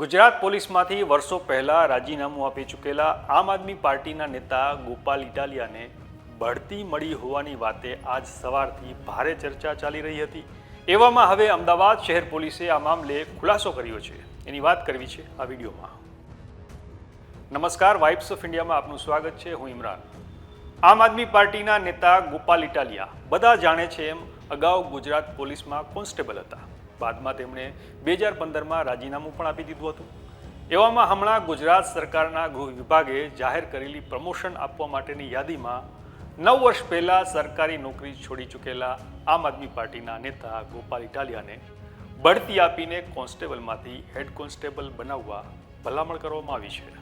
ગુજરાત પોલીસમાંથી વર્ષો પહેલાં રાજીનામું આપી ચૂકેલા આમ આદમી પાર્ટીના નેતા ગોપાલ ઇટાલિયાને બઢતી મળી હોવાની વાતે આજ સવારથી ભારે ચર્ચા ચાલી રહી હતી. એવામાં હવે અમદાવાદ શહેર પોલીસે આ મામલે ખુલાસો કર્યો છે. એની વાત કરવી છે આ વિડીયોમાં. નમસ્કાર, વાઇબ્સ ઓફ ઇન્ડિયામાં આપનું સ્વાગત છે. હું ઇમરાન. આમ આદમી પાર્ટીના નેતા ગોપાલ ઇટાલિયા બધા જાણે છે એમ અગાઉ ગુજરાત પોલીસમાં કોન્સ્ટેબલ હતા. બાદમાં તેમણે બે હજાર પંદરમાં રાજીનામું પણ આપી દીધું હતું. એવામાં હમણાં ગુજરાત સરકારના ગૃહ વિભાગે જાહેર કરેલી પ્રમોશન આપવા માટેની યાદીમાં નવ વર્ષ પહેલા સરકારી નોકરી છોડી ચૂકેલા આમ આદમી પાર્ટીના નેતા ગોપાલ ઇટાલિયાને બઢતી આપીને કોન્સ્ટેબલમાંથી હેડ કોન્સ્ટેબલ બનાવવા ભલામણ કરવામાં આવી છે.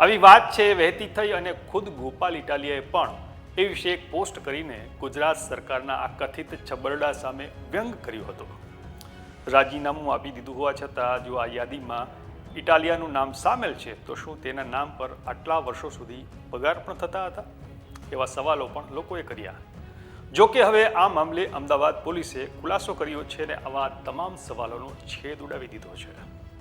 આવી વાત છે, વહેતી થઈ અને ખુદ ગોપાલ ઇટાલિયાએ પણ એ વિશે એક પોસ્ટ કરીને ગુજરાત સરકારના આ કથિત છબરડા સામે વ્યંગ કર્યો હતો. રાજીનામું આપી દીધું હોવા છતાં જો આ યાદીમાં ઇટાલિયાનું નામ સામેલ છે, તો શું તેના નામ પર આટલા વર્ષો સુધી પગાર પણ થતા હતા? એવા સવાલો પણ લોકોએ કર્યા. જો કે હવે આ મામલે અમદાવાદ પોલીસે ખુલાસો કર્યો છે અને આવા તમામ સવાલોનો છેદ ઉડાવી દીધો છે.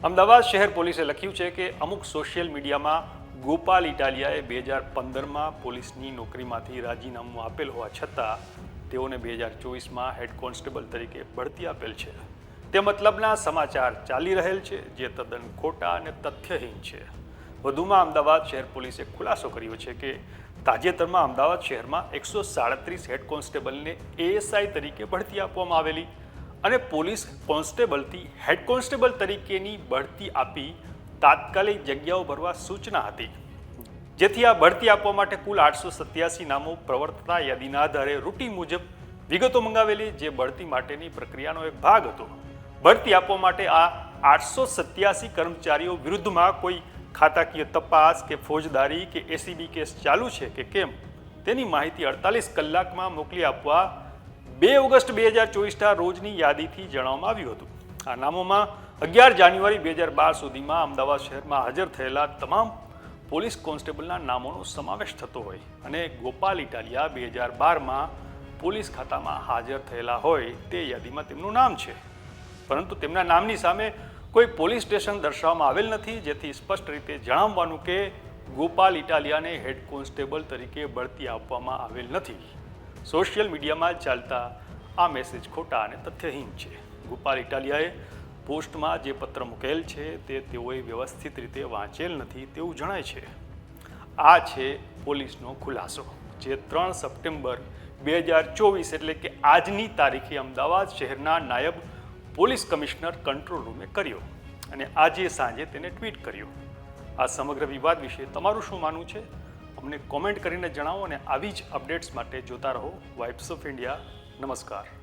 અમદાવાદ શહેર પોલીસે લખ્યું છે કે અમુક સોશિયલ મીડિયામાં ગોપાલ ઇટાલિયાએ બે હજાર પંદરમાં પોલીસની નોકરીમાંથી રાજીનામું આપેલ હોવા છતાં તેઓને બે હજાર ચોવીસમાં હેડ કોન્સ્ટેબલ તરીકે બઢતી આપેલ છે. તે મતલબના સમાચાર ચાલી રહેલ છે, જે તદ્દન ખોટા અને તથ્યહીન છે. વધુમાં અમદાવાદ શહેર પોલીસે ખુલાસો કર્યો છે કે તાજેતરમાં અમદાવાદ શહેરમાં એકસો સાડત્રીસ હેડ કોન્સ્ટેબલને એએસઆઈ તરીકે બઢતી આપવામાં આવેલી અને પોલીસ કોન્સ્ટેબલથી હેડ કોન્સ્ટેબલ તરીકેની બઢતી આપી તાત્કાલિક જગ્યાઓ ભરવા સૂચના હતી જેથી આ બઢતી આપવા માટે કુલ આઠસો સત્યાસી નામો પ્રવર્તતા યાદીના આધારે રૂટીન મુજબ વિગતો મંગાવેલી, જે બઢતી માટેની પ્રક્રિયાનો એક ભાગ હતો. બઢતી આપવા માટે આ આઠસો સત્યાસી કર્મચારીઓ વિરુદ્ધમાં કોઈ ખાતાકીય તપાસ કે ફોજદારી કે એસીબી કેસ ચાલુ છે કે કેમ? તેની માહિતી અડતાલીસ કલાકમાં મોકલી આપવા બે ઓગસ્ટ બે હજાર ચોવીસના રોજની યાદીથી જણાવવામાં આવ્યું હતું. આ નામોમાં અગિયાર જાન્યુઆરી બે હજાર બાર સુધીમાં અમદાવાદ શહેરમાં હાજર થયેલા તમામ પોલીસ કોન્સ્ટેબલના નામોનો સમાવેશ થતો હોય અને ગોપાલ ઇટાલિયા બે હજાર બારમાં પોલીસ ખાતામાં હાજર થયેલા હોય તે યાદીમાં તેમનું નામ છે. પરંતુ તેમના નામની સામે કોઈ પોલીસ સ્ટેશન દર્શાવવામાં આવેલ નથી, જેથી સ્પષ્ટ રીતે જણાવવાનું કે ગોપાલ ઇટાલિયાને હેડ કોન્સ્ટેબલ તરીકે બઢતી આપવામાં આવેલ નથી. સોશિયલ મીડિયામાં ચાલતા આ મેસેજ ખોટા અને તથ્યહીન છે. ગોપાલ ઇટાલિયાએ પોસ્ટમાં જે પત્ર મૂકેલ છે તે તેઓએ વ્યવસ્થિત રીતે વાંચેલ નથી તેવું જણાય છે. આ છે પોલીસનો ખુલાસો, જે ત્રણ સપ્ટેમ્બર બે હજાર ચોવીસ એટલે કે આજની તારીખે અમદાવાદ શહેરના નાયબ પોલીસ કમિશનર કંટ્રોલ રૂમે કર્યો અને આજે સાંજે તેને ટ્વીટ કર્યો. આ સમગ્ર વિવાદ વિશે તમારું શું માનવું છે? અમને કોમેન્ટ કરીને જણાવો અને આવી જ અપડેટ્સ માટે જોતા રહો વાઇબ્સ ઓફ ઇન્ડિયા નમસ્કાર.